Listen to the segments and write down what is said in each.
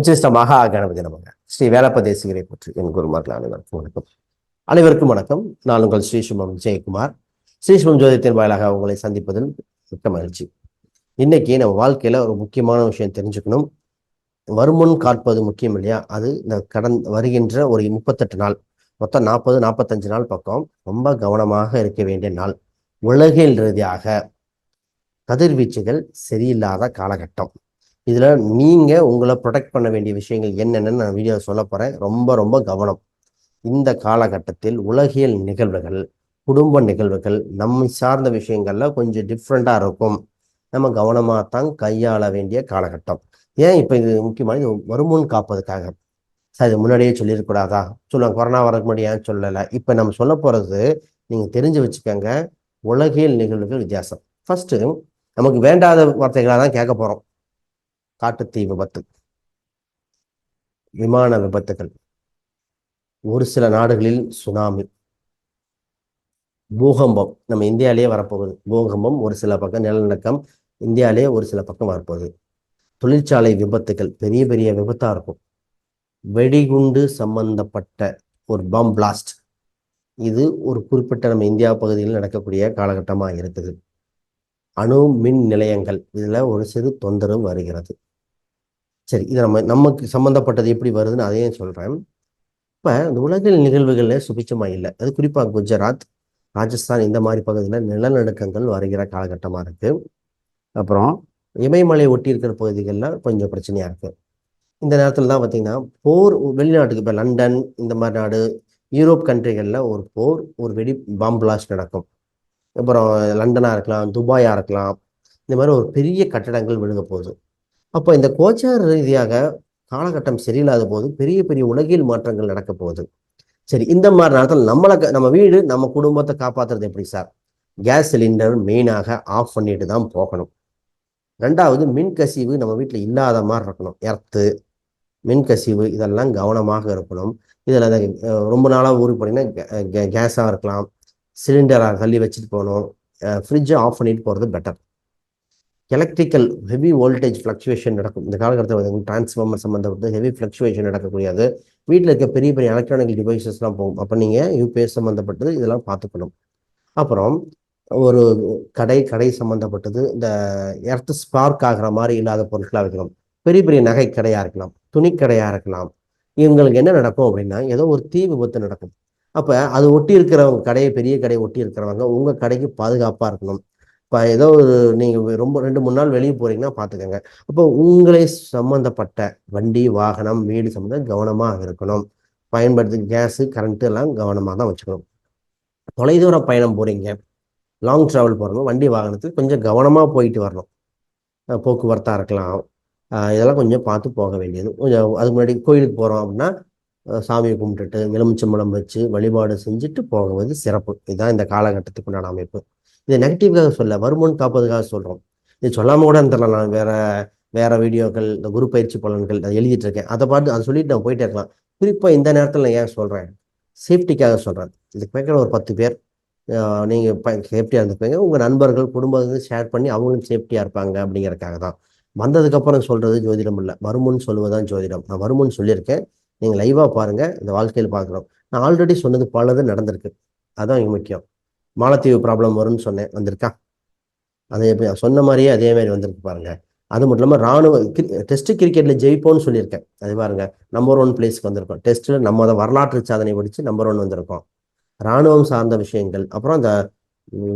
உச்சிஷ்ட மகா கணபதி நமக. ஸ்ரீ வேலப்பதேசிகரை பற்றி என் குருமார்கள் அனைவருக்கும் வணக்கம். அனைவருக்கும் வணக்கம். நான் உங்கள் ஸ்ரீ சுமம் ஜெயக்குமார். ஸ்ரீ சுமம் ஜோதியத்தின் வாயிலாக உங்களை சந்திப்பதில் மிக்க மகிழ்ச்சி. இன்னைக்கு நம்ம வாழ்க்கையில ஒரு முக்கியமான விஷயம் தெரிஞ்சுக்கணும். வருமுன் காற்பது முக்கியம் இல்லையா? அது இந்த கடன் வருகின்ற ஒரு முப்பத்தெட்டு நாள் மொத்தம் நாற்பது நாற்பத்தஞ்சு நாள் பக்கம் ரொம்ப கவனமாக இருக்க வேண்டிய நாள். உலகில் ரீதியாக கதிர்வீச்சுகள் சரியில்லாத காலகட்டம். இதில் நீங்கள் உங்களை ப்ரொடெக்ட் பண்ண வேண்டிய விஷயங்கள் என்னென்னு நான் வீடியோ சொல்ல போகிறேன் ரொம்ப ரொம்ப கவனம். இந்த காலகட்டத்தில் உலகியல் நிகழ்வுகள் குடும்ப நிகழ்வுகள் நம்மை சார்ந்த விஷயங்கள்ல கொஞ்சம் டிஃப்ரெண்ட்டாக இருக்கும். நம்ம கவனமாக தான் கையாள வேண்டிய காலகட்டம். ஏன் இப்போ இது முக்கியமான இது வருமுன் காப்பதுக்காக? சார் இது முன்னாடியே சொல்லியிருக்கூடாதா சொல்லுவாங்க கொரோனா வரதுக்கு முடியாது ஏன் சொல்லலை? இப்போ நம்ம சொல்ல போகிறது நீங்கள் தெரிஞ்சு வச்சுக்கோங்க உலகியல் நிகழ்வுகள் வித்தியாசம். ஃபஸ்ட்டு நமக்கு வேண்டாத வார்த்தைகளாக தான் கேட்க போகிறோம் காட்டுத்தீ விபத்து விமான விபத்துகள். ஒரு சில நாடுகளில் சுனாமி. பூகம்பம் நம்ம இந்தியாவிலேயே வரப்போகுது. பூகம்பம் ஒரு சில பக்கம் நிலநடுக்கம் இந்தியாவிலேயே ஒரு சில பக்கம் வரப்போகுது. தொழிற்சாலை விபத்துகள் பெரிய பெரிய விபத்தாக இருக்கும். வெடிகுண்டு சம்பந்தப்பட்ட ஒரு பம் பிளாஸ்ட் இது ஒரு குறிப்பிட்ட நம்ம இந்தியா பகுதியில் நடக்கக்கூடிய காலகட்டமாக இருக்குது. அணு மின் நிலையங்கள் இதில் ஒரு சிறு தொந்தரவு வருகிறது. சரி இது நம்ம நமக்கு சம்மந்தப்பட்டது எப்படி வருதுன்னு அதையும் சொல்கிறேன் இப்போ இந்த உலகில் நிகழ்வுகளில் சுபிச்சமாக இல்லை. அது குறிப்பாக குஜராத் ராஜஸ்தான் இந்த மாதிரி பகுதியில் நிலநடுக்கங்கள் வருகிற காலகட்டமாக இருக்குது அப்புறம் இமயமலை ஒட்டி இருக்கிற பகுதிகளில் கொஞ்சம் பிரச்சனையாக இருக்குது இந்த நேரத்தில் தான் பார்த்திங்கன்னா போர் வெளிநாட்டுக்கு இப்போ லண்டன் இந்த மாதிரி நாடு யூரோப் கண்ட்ரிகளில் ஒரு போர் ஒரு வெடி பாம் பிளாஸ்ட் நடக்கும். அப்புறம் லண்டனாக இருக்கலாம் துபாயாக இருக்கலாம் இந்த மாதிரி ஒரு பெரிய கட்டடங்கள் விழுக போகுது. அப்போ இந்த கோச்சார் ரீதியாக காலகட்டம் சரியில்லாத போது பெரிய பெரிய உலகில் மாற்றங்கள் நடக்க போகுது. சரி இந்த மாதிரி நேரத்தில் நம்மளை நம்ம வீடு நம்ம குடும்பத்தை காப்பாத்துறது எப்படி சார்? கேஸ் சிலிண்டர் மெயினாக ஆஃப் பண்ணிட்டு தான் போகணும். ரெண்டாவது மின் கசிவு நம்ம வீட்டில் இல்லாத மாதிரி இருக்கணும். எர்த்து மின் கசிவு இதெல்லாம் கவனமாக இருக்கணும். இதில் ரொம்ப நாளாக ஊருக்கு போனீங்கன்னா கேஸாக இருக்கலாம். சிலிண்டராக தள்ளி வச்சுட்டு போகணும். ஃப்ரிட்ஜை ஆஃப் பண்ணிட்டு போகிறது better electrical heavy voltage fluctuation நடக்கும். இந்த காலகட்டத்தில் டிரான்ஸ்ஃபார்மர் சம்மந்தப்பட்டு ஹெவி ஃப்ளக்சுவேஷன் நடக்கக்கூடியது. வீட்டில் இருக்க பெரிய பெரிய எலக்ட்ரானிக் டிவைசஸ்லாம் போகும். அப்போ நீங்கள் யூபிஎஸ் சம்மந்தப்பட்டது இதெல்லாம் பார்த்துக்கணும். அப்புறம் ஒரு கடை கடை சம்மந்தப்பட்டது இந்த எர்த் ஸ்பார்க் ஆகிற மாதிரி இல்லாத பொருட்களாக இருக்கலாம். பெரிய பெரிய நகை கடையாக இருக்கலாம். துணிக்கடையாக இருக்கலாம். இவங்களுக்கு என்ன நடக்கும் அப்படின்னா ஏதோ ஒரு தீ விபத்து நடக்கும். அப்போ அது ஒட்டி இருக்கிறவங்க கடையை பெரிய கடையை ஒட்டி இருக்கிறவங்க உங்கள் கடைக்கு பாதுகாப்பாக இருக்கணும். இப்போ ஏதோ ஒரு நீங்கள் ரொம்ப ரெண்டு மூணு நாள் வெளியே போகிறீங்கன்னா பார்த்துக்கோங்க அப்போ உங்களை சம்மந்தப்பட்ட வண்டி வாகனம் வீடு சம்மந்தம் கவனமாக இருக்கணும். பயன்படுத்தி கேஸு கரண்ட்டு எல்லாம் கவனமாக தான் வச்சுக்கணும். தொலைதூர பயணம் போகிறீங்க லாங் ட்ராவல் போகிறோம் வண்டி வாகனத்துக்கு கொஞ்சம் கவனமாக போயிட்டு வரணும். போக்குவரத்தாக இருக்கலாம். இதெல்லாம் கொஞ்சம் பார்த்து போக வேண்டியது. கொஞ்சம் அதுக்கு முன்னாடி கோயிலுக்கு போகிறோம் அப்படின்னா சாமியை கும்பிட்டுட்டு எலுமிச்சம்பழம் வச்சு வழிபாடு செஞ்சுட்டு போகுவது சிறப்பு. இதுதான் இந்த காலகட்டத்துக்கு உண்டான அமைப்பு. இது நெகட்டிவ்காக சொல்ல வருமுன் காப்பதுக்காக சொல்கிறோம் இது சொல்லாமல் கூட இருந்துடலாம். நான் வேற வேற வீடியோக்கள் இந்த குரு பயிற்சி பலன்கள் அதை எழுதிட்டு இருக்கேன். அதை பார்த்து அதை சொல்லிட்டு நான் போயிட்டே இருக்கலாம். குறிப்பாக இந்த நேரத்தில் நான் ஏன் சொல்கிறேன் சேஃப்டிக்காக சொல்கிறேன் இதுக்கு கேட்குற ஒரு பத்து பேர் நீங்கள் சேஃப்டியாக இருந்துப்பீங்க உங்கள் நண்பர்கள் குடும்பத்துக்கு ஷேர் பண்ணி அவங்களும் சேஃப்டியாக இருப்பாங்க அப்படிங்கிறதுக்காக தான். வந்ததுக்கப்புறம் சொல்கிறது ஜோதிடம் இல்லை. வருமுன் சொல்லுவதான் ஜோதிடம். நான் வருமுன் சொல்லியிருக்கேன். நீங்கள் லைவாக பாருங்கள் இந்த வாழ்க்கையில் பார்க்குறோம் நான் ஆல்ரெடி சொன்னது பலது நடந்திருக்கு. அதுதான் இங்கே முக்கியம். மாலத்தீவு ப்ராப்ளம் வரும்னு சொன்னேன். வந்திருக்கா? அதே எப்படி சொன்ன மாதிரியே அதே மாதிரி வந்திருக்கு பாருங்க. அது மட்டும் இல்லாமல் ராணுவ டெஸ்ட் கிரிக்கெட்ல ஜெயிப்போம்னு சொல்லியிருக்கேன். அது பாருங்க நம்பர் ஒன் பிளேஸ்க்கு வந்திருக்கோம். டெஸ்ட்ல நம்ம அதை வரலாற்று சாதனை படிச்சு நம்பர் ஒன் வந்திருக்கோம். ராணுவம் சார்ந்த விஷயங்கள் அப்புறம் அந்த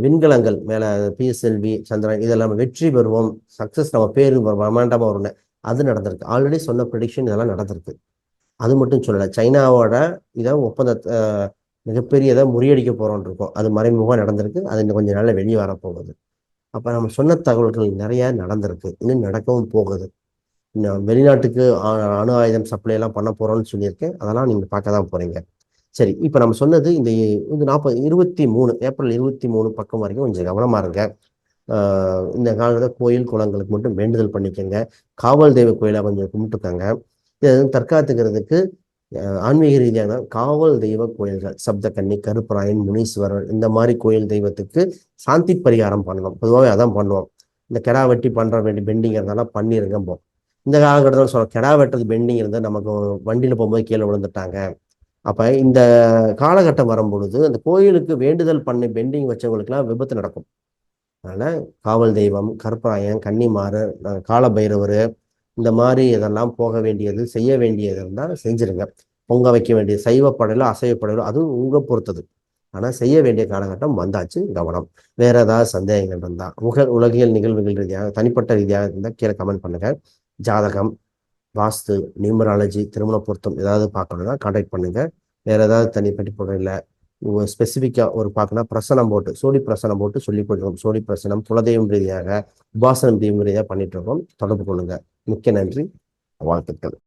விண்கலங்கள் மேலே பிஎஸ்எல்வி சந்திரன் இதெல்லாம் வெற்றி பெறுவோம். சக்சஸ் நம்ம பேரு பிரமாண்டமாக வரும்னு. அது நடந்திருக்கு. ஆல்ரெடி சொன்ன ப்ரெடிக்ஷன் இதெல்லாம் நடந்திருக்கு. அது மட்டும் சொல்லலை சைனாவோட இதை ஒப்பந்தத்தை மிகப்பெரிய இதை முறியடிக்க போறோம்னு இருக்கும் அது மறைமுகமாக நடந்திருக்கு. அது இன்னும் கொஞ்சம் நாளில் வெளியே வரப்போகுது. அப்போ நம்ம சொன்ன தகவல்கள் நிறையா நடந்திருக்கு. இன்னும் நடக்கவும் போகுது. இன்னும் வெளிநாட்டுக்கு அணு ஆயுதம் சப்ளை எல்லாம் பண்ண போகிறோம்னு சொல்லியிருக்கேன். அதெல்லாம் நீங்கள் பார்க்க தான் போகிறீங்க சரி இப்போ நம்ம சொன்னது இந்த இந்த நாற்பது இருபத்தி மூணு ஏப்ரல் இருபத்தி மூணு பக்கம் வரைக்கும் கொஞ்சம் கவனமாக இருங்க. இந்த காலத்தில் கோயில் குளங்களுக்கு மட்டும் வேண்டுதல் பண்ணிக்கோங்க. காவல் தெய்வ கோயிலாக கொஞ்சம் கும்பிட்டுக்கோங்க. இது தற்காத்துக்கிறதுக்கு ஆன்மீக ரீதியான காவல் தெய்வ கோயில்கள் சப்தக்கன்னி கருப்பராயன் முனீஸ்வரர் இந்த மாதிரி கோயில் தெய்வத்துக்கு சாந்தி பரிகாரம் பண்ணணும். பொதுவாகவே அதான் பண்ணுவோம். இந்த கெடா வெட்டி பண்ணுற வேண்டிய பெண்டிங் இருந்தாலும் பண்ணிருங்க போ. இந்த காலகட்டத்தில் சொல்ல கெடா வெட்டுறது பெண்டிங் இருந்தால் நமக்கு வண்டியில் போகும்போது கீழே விழுந்துட்டாங்க. அப்போ இந்த காலகட்டம் வரும்பொழுது அந்த கோயிலுக்கு வேண்டுதல் பண்ணி பெண்டிங் வச்சவங்களுக்குலாம் விபத்து நடக்கும். அதனால் காவல் தெய்வம் கருப்பராயன் கன்னிமாறு காலபைரவர் இந்த மாதிரி இதெல்லாம் போக வேண்டியது செய்ய வேண்டியது இருந்தால் செஞ்சுருங்க. பொங்க வைக்க வேண்டிய சைவப்படையிலோ அசைவப்படையிலோ அதுவும் உங்க பொறுத்தது. ஆனால் செய்ய வேண்டிய காலகட்டம் வந்தாச்சு கவனம். வேற ஏதாவது சந்தேகங்கள் இருந்தால் உக உலகியல் நிகழ்வுகள் ரீதியாக தனிப்பட்ட ரீதியாக இருந்தால் கீழே கமெண்ட் பண்ணுங்கள் ஜாதகம் வாஸ்து நியூமராலஜி திருமண பொருத்தம் ஏதாவது பார்க்கணுன்னா கான்டாக்ட் பண்ணுங்கள் வேற ஏதாவது தனிப்பட்ட பொருள் இல்லை ஸ்பெசிஃபிக்காக ஒரு பார்க்கணும் பிரசனம் போட்டு சோடி பிரசனம் போட்டு சொல்லி கொடுக்குறோம் சோடி பிரசனம் குலதெய்வம் ரீதியாக உபாசனம் தெய்வம் ரீதியாக பண்ணிட்டு இருக்கோம். தொடர்பு கொள்ளுங்கள் மிக்க நன்றி. வாழ்த்துக்கள்.